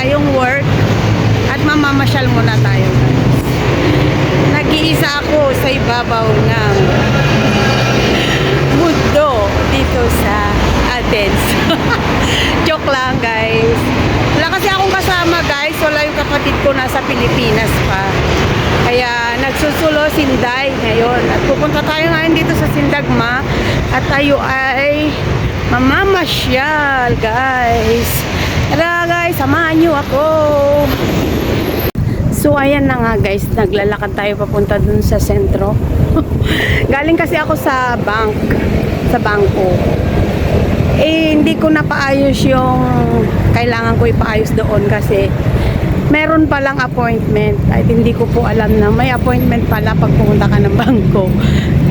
tayong work at mamamasyal muna tayo guys. Nag-iisa ako sa ibabaw ng mundo dito sa Athens. Joke lang guys. Wala kasi akong kasama guys. Wala yung kapatid ko nasa Pilipinas pa. Kaya nagsusulo Sinday ngayon. At pupunta tayo ngayon dito sa Sindagma. At tayo ay mamamasyal guys. Tara guys, samahan nyo ako. So ayan na nga guys, naglalakad tayo papunta dun sa sentro. Galing kasi ako sa bank, sa bangko. Eh hindi ko napaayos yung kailangan ko ipaayos doon kasi meron palang appointment at hindi ko po alam na may appointment pala pag pumunta ka ng bangko.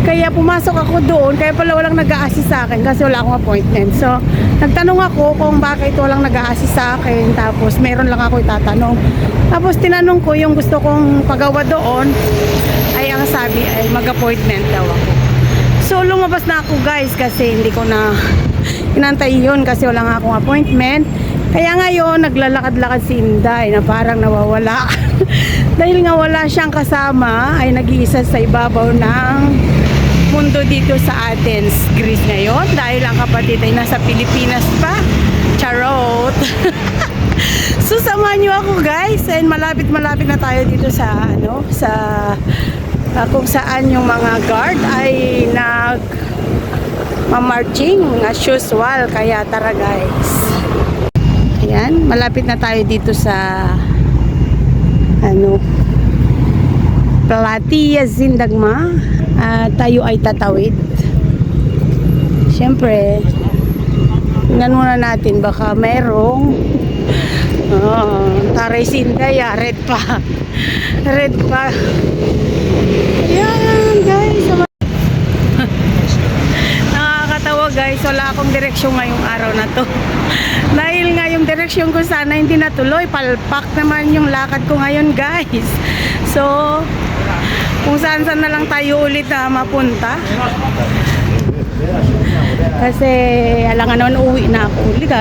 Kaya pumasok ako doon, kaya pala walang nag-a-assist sa akin kasi wala akong appointment. So, nagtanong ako kung bakit walang nag-a-assist sa akin. Tapos, meron lang ako itatanong. Tapos, tinanong ko yung gusto kong pagawa doon. Ay, ang sabi ay mag-appointment daw ako. So, lumabas na ako guys kasi hindi ko na inantay yun kasi wala nga akong appointment. Kaya ngayon, naglalakad-lakad si Inday na parang nawawala. Dahil nga wala siyang kasama, ay nag-iisa sa ibabaw ng mundo dito sa Athens, Greece ngayon. Dahil ang kapatid ay nasa Pilipinas pa. Charot! so, samahan niyo ako guys. And malapit-malapit na tayo dito sa, ano, sa ah, kung saan yung mga guard ay nag mamarching as usual. Kaya tara guys. Ayan, malapit na tayo dito sa ano Platia Zindagma. Ah, tayo ay tatawid. Siyempre, tingnan muna natin baka merong oh, taray sindaya, red pa. Red pa. Ayan, guys. Nakakatawa guys, wala akong direksyon ngayong araw na to. Dahil nga yung direksyon ko sana hindi natuloy, palpak naman yung lakad ko ngayon guys. So, kung saan saan na lang tayo ulit na mapunta. Kasi alangan naman uwi na ako ulit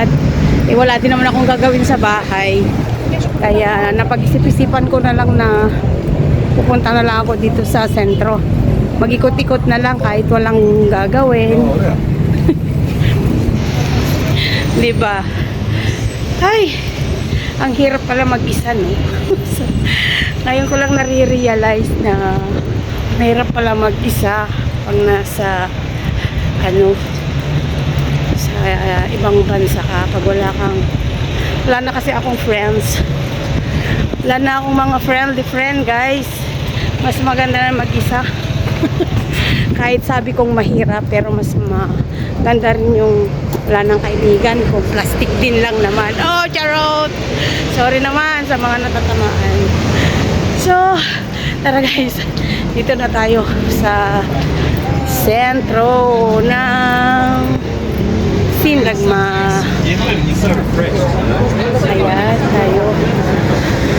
eh wala din naman akong gagawin sa bahay. Kaya napag-isip-isipan ko na lang na pupunta na lang ako dito sa sentro. Mag-ikot-ikot na lang kahit walang gagawin. 'Di ba? Ay, ang hirap pala mag-isa, no? Ngayon ko lang nare-realize na mahirap pala mag-isa pag nasa ano sa uh, ibang bansa ka pag wala kang wala na kasi akong friends. Wala na akong mga friendly friend guys. Mas maganda na mag-isa. Kahit sabi kong mahirap pero mas maganda rin yung wala nang kaibigan ko. Plastic din lang naman. Oh charot! Sorry naman sa mga natatamaan so tara guys dito na tayo sa sentro ng Sindagma Ayan, tayo.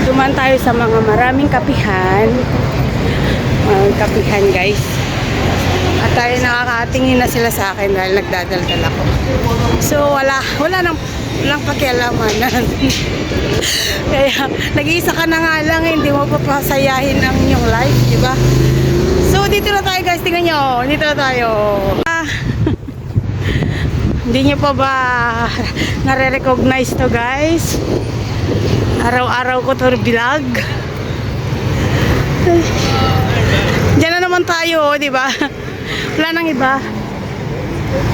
Duman tayo sa mga maraming kapihan. Mga kapihan, guys. At tayo nakakatingin na sila sa akin dahil nagdadaldal ako. So, wala. Wala nang walang pakialaman. Kaya, nag-iisa ka na nga lang, eh, hindi mo papasayahin ang inyong life, di ba? So, dito na tayo, guys. Tingnan nyo. Dito na tayo. Ah, hindi nyo pa ba nare-recognize to guys? Araw-araw ko to vlog. Diyan na naman tayo, di ba? Wala nang iba.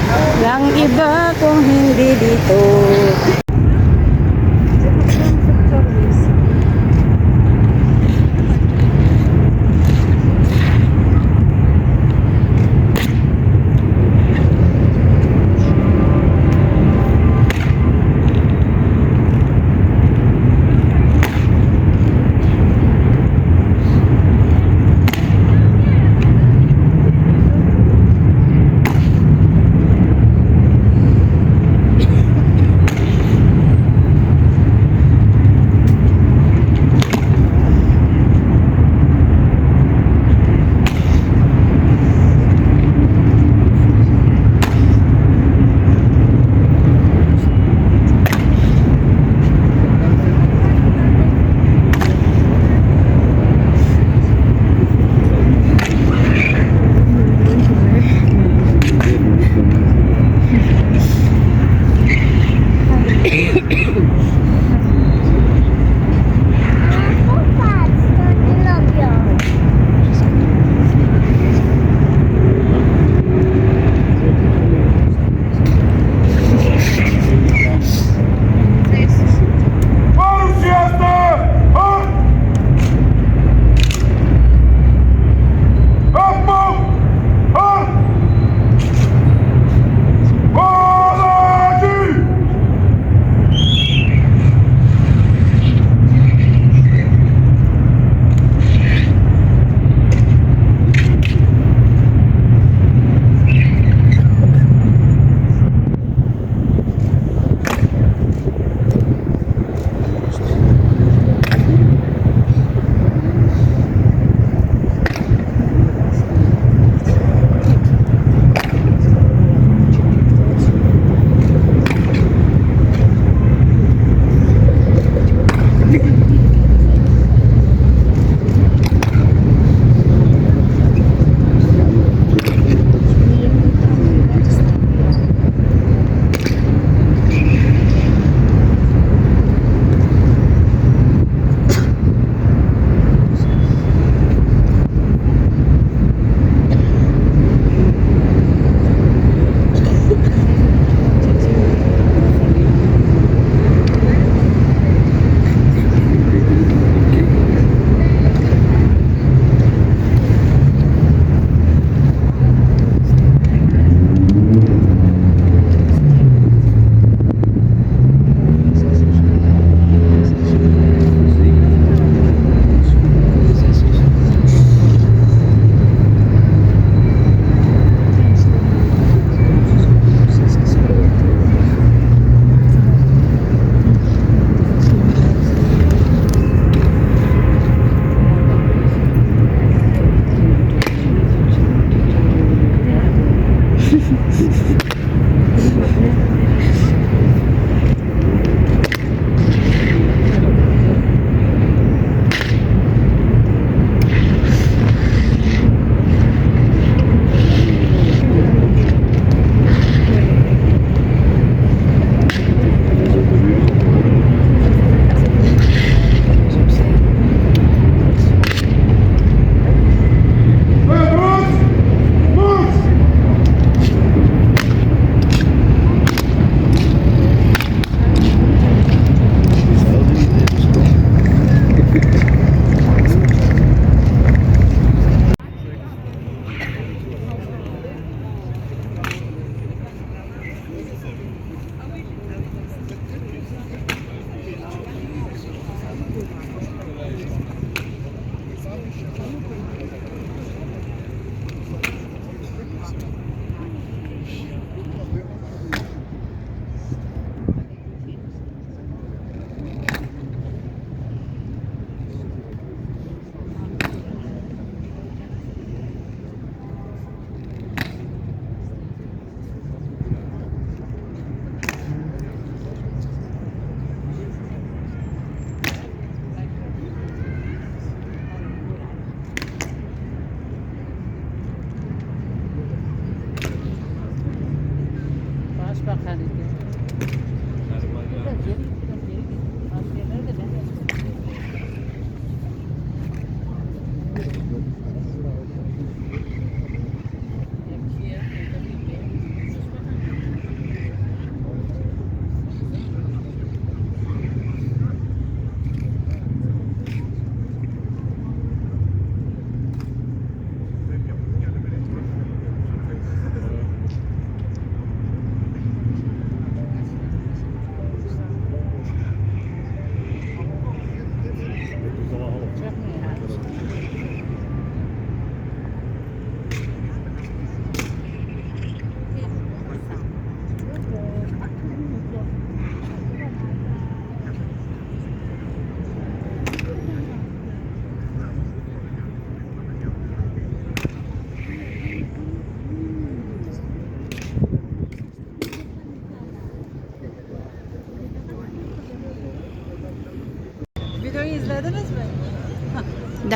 Walang iba kung hindi dito.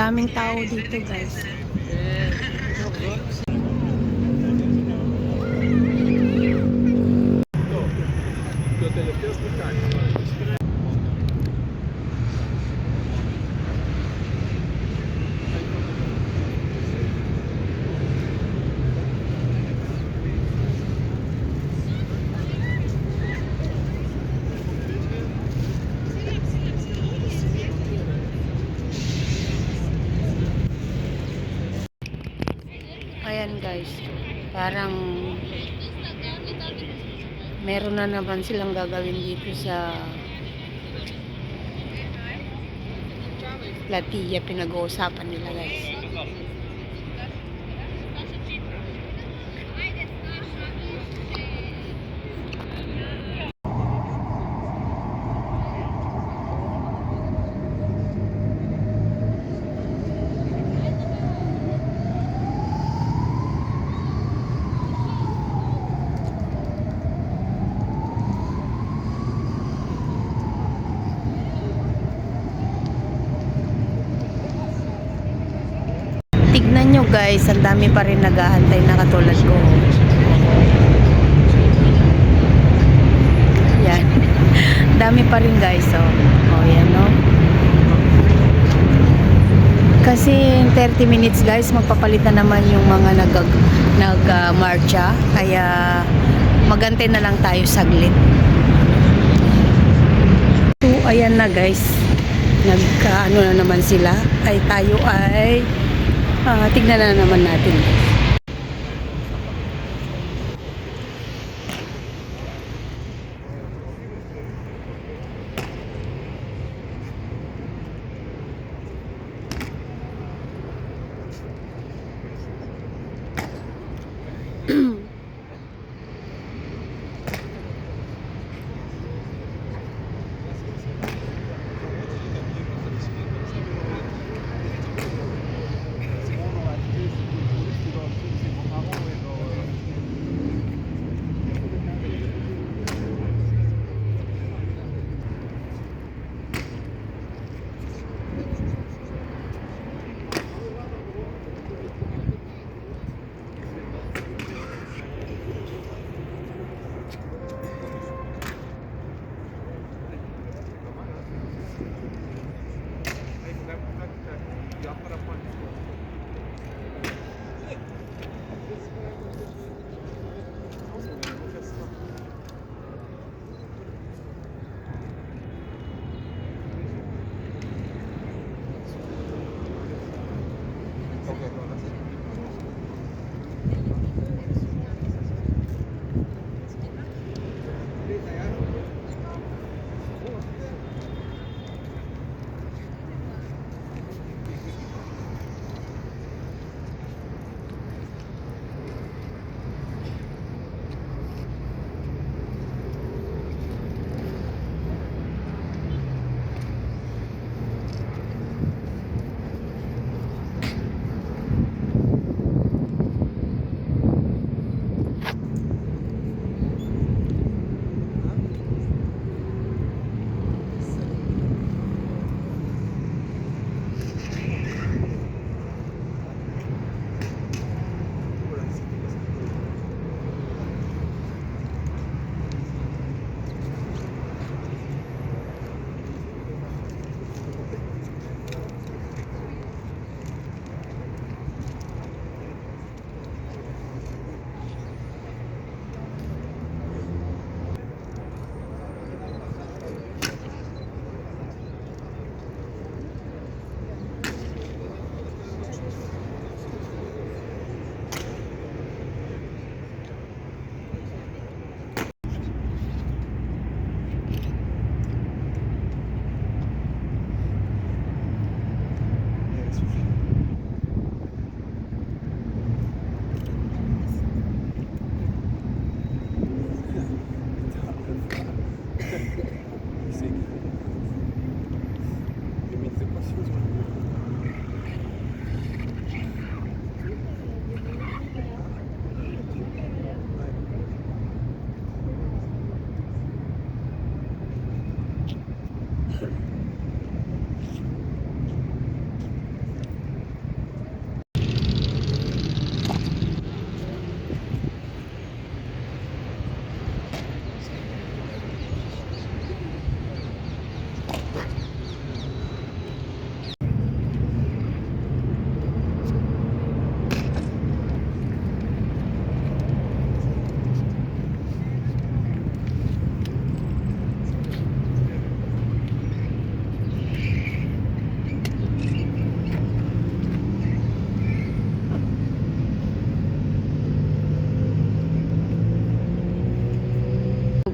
Daming tao dito guys. Guys, parang meron na naman silang gagawin dito sa Platiya pinag-uusapan nila guys. Tignan nyo guys, ang dami pa rin naghahantay na katulad ko. Yan. dami pa rin guys, oh. Oh, yan, oh. Kasi in 30 minutes guys, magpapalitan naman yung mga nag nag uh. Kaya magantay na lang tayo saglit. So, ayan na guys. Nagka ano na naman sila. Ay tayo ay uh, tignan na naman natin. mm আপনারা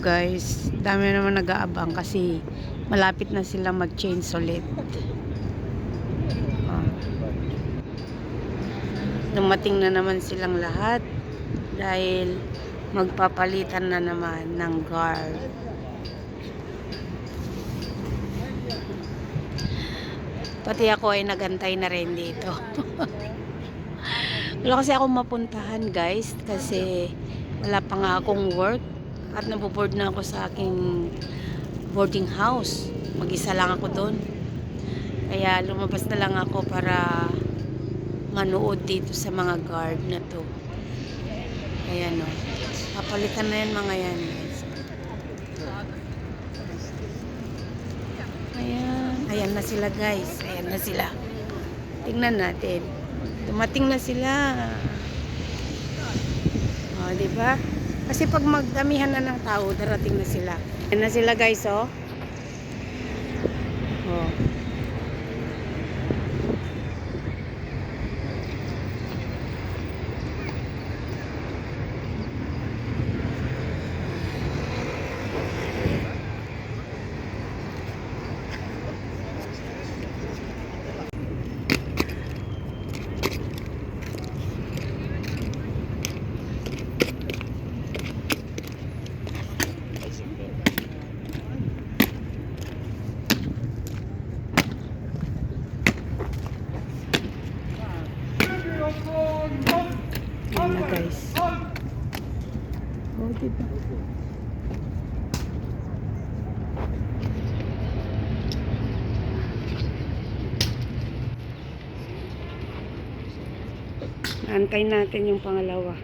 guys, dami naman nag-aabang kasi malapit na sila mag-change ulit. Ah. Dumating na naman silang lahat dahil magpapalitan na naman ng guard. Pati ako ay nagantay na rin dito. wala kasi akong mapuntahan guys kasi wala pa nga akong work at naboboard na ako sa aking boarding house. Mag-isa lang ako doon. Kaya lumabas na lang ako para manood dito sa mga guard na to. Ayan o. Papalitan na yan mga yan. Ayan. Ayan na sila guys. Ayan na sila. Tingnan natin. Dumating na sila. O, di ba? Kasi pag magdamihan na ng tao, darating na sila. Ayan na sila guys. Oh. Ayan na guys. Oh, di ba? Antayin natin yung pangalawa.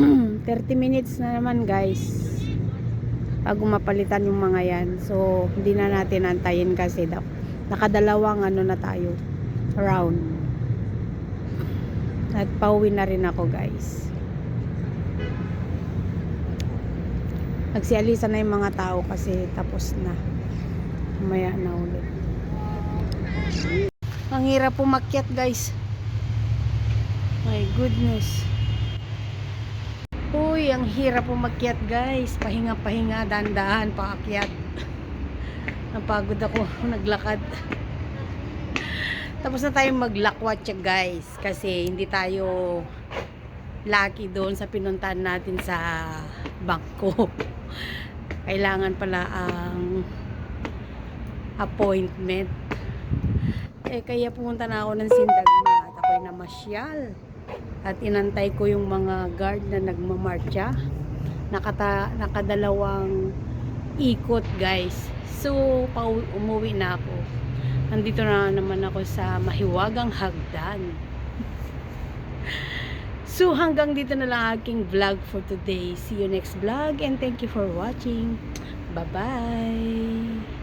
30 minutes na naman guys. Bago mapalitan yung mga yan. So hindi na natin antayin kasi daw nakadalawang ano na tayo round. At pauwi na rin ako guys. Nagsialisa na yung mga tao kasi tapos na. Maya na ulit. Ang hirap pumakyat guys. My goodness Ang hirap umakyat guys. Pahinga-pahinga, dahan-dahan, paakyat. Napagod ako, naglakad. Tapos na tayong maglakwat siya guys. Kasi hindi tayo lucky doon sa pinuntahan natin sa bangko. Kailangan pala ang appointment. Eh, kaya pumunta na ako ng Sindagma at ako'y namasyal at inantay ko yung mga guard na nagmamarcha. Nakata nakadalawang ikot guys. So umuwi na ako. Nandito na naman ako sa mahiwagang hagdan. So hanggang dito na lang aking vlog for today. See you next vlog and thank you for watching. Bye bye